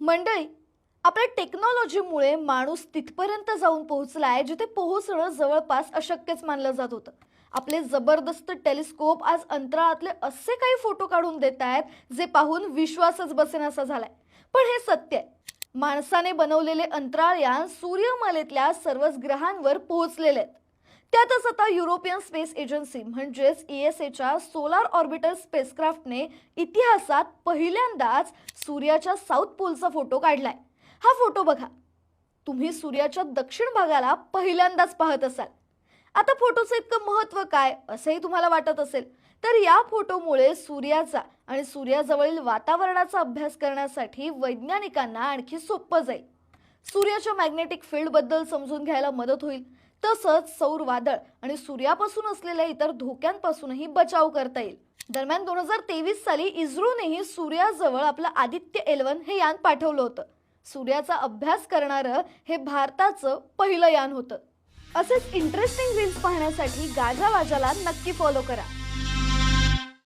मंडळी आपल्या टेक्नॉलॉजीमुळे माणूस तिथपर्यंत जाऊन पोहोचला आहे जिथे पोहोचणं जवळपास अशक्यच मानलं जात होतं. आपले जबरदस्त टेलिस्कोप आज अंतराळातले असे काही फोटो काढून देत आहेत जे पाहून विश्वासच बसेनासा झालाय. पण हे सत्य आहे. माणसाने बनवलेले अंतराळयान सूर्यमालेतल्या सर्वच ग्रहांवर पोहोचलेले आहेत. त्यातच आता युरोपियन स्पेस एजन्सी म्हणजेच ई एस एच्या सोलार ऑर्बिटल स्पेसक्राफ्टने इतिहासात पहिल्यांदाच सूर्याच्या साऊथ पोलचा फोटो काढलाय. हा फोटो बघा. तुम्ही सूर्याच्या दक्षिण भागाला पहिल्यांदाच पाहत असाल. आता फोटोचं इतकं महत्त्व काय असंही तुम्हाला वाटत असेल. तर या फोटोमुळे सूर्याचा आणि सूर्याजवळील वातावरणाचा अभ्यास करण्यासाठी वैज्ञानिकांना आणखी सोपं जाईल. सूर्याच्या मॅग्नेटिक फील्डबद्दल समजून घ्यायला मदत होईल. तसंच सौर वादळ आणि सूर्यापासून असलेल्या इतर धोक्यांपासूनही बचाव करता येईल. दरम्यान दोन हजार तेवीस साली इस्रोनेही सूर्याजवळ आपलं आदित्य एलवन हे यान पाठवलं होतं. सूर्याचा अभ्यास करणारं हे भारताचं पहिलं यान होतं. असेच इंटरेस्टिंग रील्स पाहण्यासाठी गाजा वाजाला नक्की फॉलो करा.